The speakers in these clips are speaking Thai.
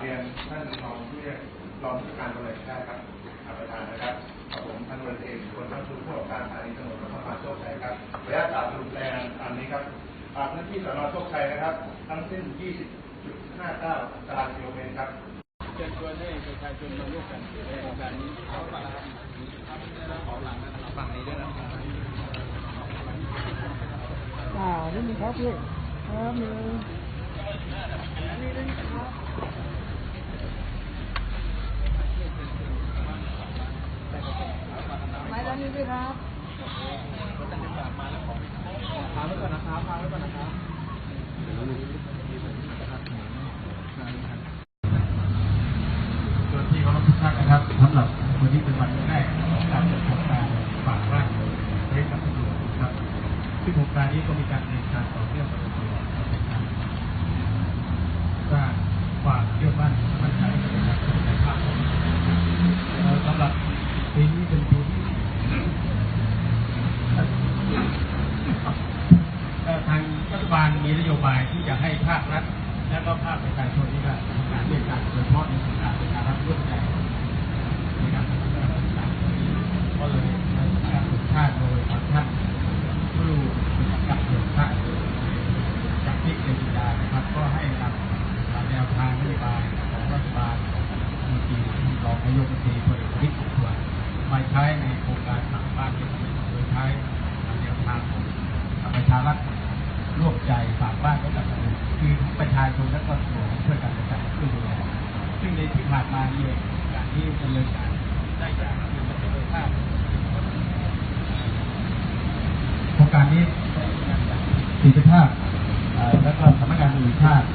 รองผู้การตำรวจได้ครับท่านประธานนะครับกับผมพันตำรวจเอกคนทั้งชุดผู้กำกับการสถานีตำรวจนครบาลโชคชัยครับระยะตามดูแปลงตามนี้ครับอ่าพื้นที่สนโชคชัยนะครับ ทั้งสิ้น 20.59 ตารางกิโลเมตรครับเชิญชวนให้ประชาชนมาร่วมกันในโครงการนี้เขาฝากของหลังนะครับฝั่งนี้ด้วยนะครับอ่านี่มีครับพี่ครับมีไม้ด้านนี้ด้วย ครับพาไว้ก่อนนะครับพาไว้ก่อนนะครับส่วนที่เคารพทุกท่านนะครับสำหรับวันนี้เป็นวันแรกของการเปิดโครงการฝากไร่ให้กับตำรวจนะครับซึ่งโครงการนี้ก็มีการดำเนินการต่อเนื่องมาโดยตลอดเป็นการสร้างความเชื่อมั่น ที่จะให้ภาครัฐและก็ภาคประชาชนนี่ก็ทำงานด้วยกันโดยเฉพาะในโครงการประชารัฐร่วมใจในการพัฒนต่างๆก็เลยการฝึกชาติโดยทางท่านผู้เป็นกับเดินชาติจากที่เกจิดานะครับ ก็ให้นำแนวทางนโยบายของรัฐบาลมีปีรองนายกรัฐมนตรีพลเอกประวิตรส่วมาใช้ในโครงการทางบ้านที่โดยใช้แนวทางของประชารัฐ ร่วม ใจฝากบ้านไว้กับคนอื่นคือประชาชนและก็ส่วช่วยกันประชาชนช่วยดูแลซึ่งในที่ผ่านมานี่การที่ดำเนินการได้จากเงินประสิทธิภาพโครงการนี้ได้งานจากประสิทธิภาพแล้วก็สำนักงานตำรวจชาติ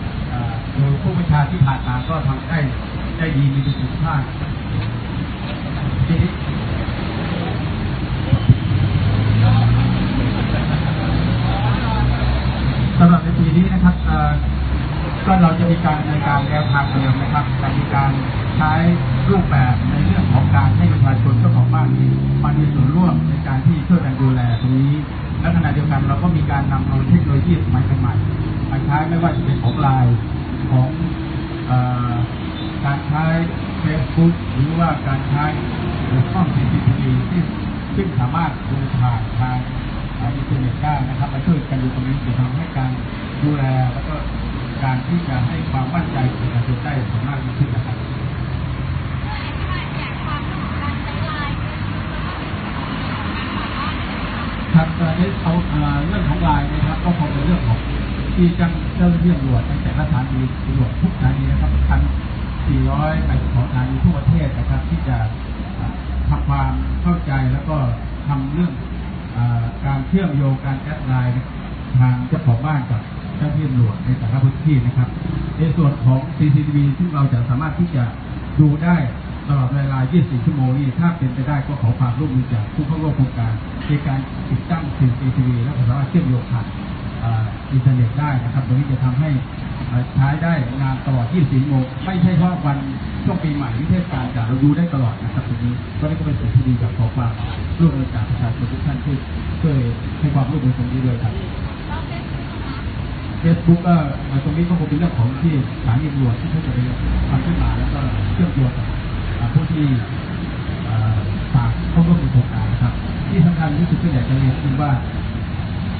โดยผู้บัญชาที่ผ่านมาก็ทำได้ได้ดีมีประสิทธิภาพทีนี้ สำหรับในปีนี้นะครับเอ่อ ก็เราจะมีการในการแนวทางเดิมนะครับแต่มีการใช้รูปแบบในเรื่องของการให้ประชาชนเจ้าของบ้านนี้มามีส่วนร่วมในการที่ช่วยกันดูแลตรงนี้ และขณะเดียวกันเราก็มีการนำเอาเทคโนโลยีสมัยใหม่ๆมาใช้ไม่ว่าจะเป็นของไลน์ของอการใช้ Facebook หรือว่าการใช้กล้อง CCTV ที่ซึ่งสามารถดูผ่านทางอินเทอร์เน็ตได้นะครับมาช่วยกันดูตรงนี้จะทำให้การ ดูแลแล้วก็การที่จะให้ความมั่นใจประชาชนได้สามารถยิ่งขึ้นนะครับครับตอนเอาเรื่องของลน์นะครับ ก็คงเป็นเรื่องของที่จังเจ้าหน้าที่ตำรวจตั้งแต่ละสถานีตำรวจทุกสถานีนะครับพัน400ไปของสถานีทั่วประเทศนะครับ ที่จะทำความเข้าใจแล้วก็ทำเรื่องการเชื่อมโยงการแอดไลน์ทางเจ้าของบ้านกับ เจ้าที่ตำรวจในแต่ละพื้นที่นะครับ ในส่วนของ CCTV ซึ่งเราจะสามารถที่จะดูได้ตลอดเวลา 24 ชั่วโมงนี่ถ้าเป็นไปได้ก็ขอความร่วมมือจากผู้เข้าร่วมโครงการในการติดตั้ง CCTV และสามารถเชื่อมโยงผ่านอินเทอร์เน็ตได้นะครับตรงนี้จะทำให้ใช้ได้งานตลอด 24 ชั่วโมง ไม่ใช่เฉพาะวันช่วงปีใหม่หรือเทศกาลแต่เราดูได้ตลอดนะครับตรงนี้ก็นี่ก็เป็นสิ่งที่ดีจากขอความร่วมมือจากประชาชนทุกท่านที่ช่วยให้ความร่วมมือตรงนี้ด้วยครับ เฟซบุ๊กก็เอ่อตรงนี้ก็คงเป็นเรื่องของที่สถานีตำรวจที่เขาจะไปทำขึ้นมาแล้วก็เชื่อมโยงกับผู้ที่ฝากเข้าร่วมโครงการนะครับ ที่สำคัญที่สุดก็อยากจะเรียนคือว่า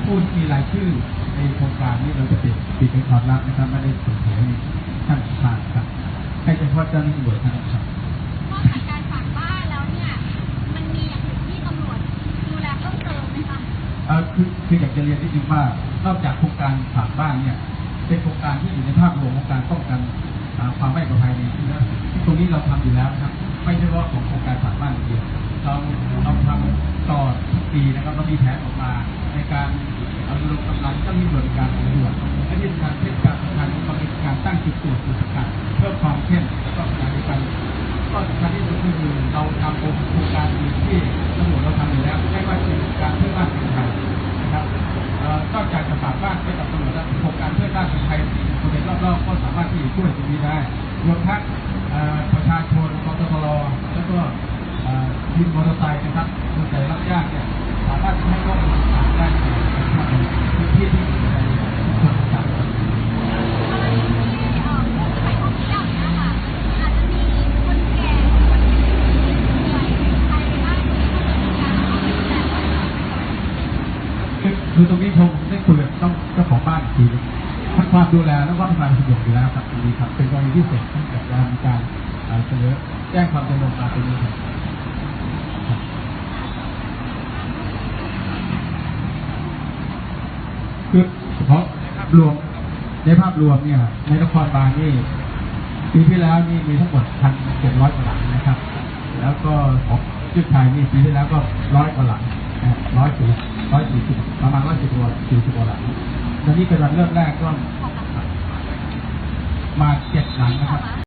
ผู้ที่มีรายชื่อในโครงการนี้เราจะปิดปิดเป็นความลับนะครับไม่ได้เปิดเผยให้ท่านทราบครับให้เฉพาะเจ้าหน้าที่ตำรวจท่านครับนอกจากการฝากบ้านแล้วเนี่ยมันมีอย่างอื่นที่ตำรวจดูแลเพิ่มเติมไหมคะเออคือคืออยากจะเรียนนิดนึงว่า นอกจากโครงการฝากบ้านเนี่ย เป็นโครงการที่อยู่ในภาพรวมของการป้องกันความไม่ปลอดภัยในที่นั้นตรงนี้เราทำอยู่แล้วนะครับ ไม่ใช่ว่าของโครงการฝากบ้านอย่างเดียวเราเราทำต่อทุกปีนะครับเรามีแผนออกมาในการเอารวมกำลังเจ้าหน้าที่บริการตรวจและที่สำคัญเป็นการสำคัญเรามีการตั้งจุดตรวจจุดสกัดเพิ่มความเข้มแล้วก็ขณะเดียวกันก็สำคัญที่สุดก็คือเราทำโครงการที่ รงนี้ได้รวมทั้งประชาชนกตรแล้วก็วินมอเตอร์ไซค์นะครับคนใจรับยากเนี่ยสามารถให้ข้อมูลต่างๆได้ในพื้นที่ที่อยู่ในส่วนต่างๆ กรณีที่เอ่อผู้ป่วยของเที่ยวเนี่ยค่ะ อาจจะมีคนแก่ ความดูแลและความความสะดวกอยู่แล้วครับตรงนี้ครับ เป็นกรณีพิเศษที่เกิดการมีการเสนอแจ้งความจำนงมาเป็นนี้ครับครับคือเพราะรวมในภาพรวมเนี่ย ในนครบาลนี่ปีที่แล้วนี่มีทั้งหมดพันเจ็ดร้อยกว่าหลังนะครับ แล้วก็ของชื่อไทยนี่ปีที่แล้วก็ร้อยกว่าหลังร้อยสี่ร้อยสี่สิบประมาณร้อยสิบกว่าสี่สิบกว่าหลังตอนนี้เป็นวันเริ่มแรกก็ มาเจ็ดหลังนะครับ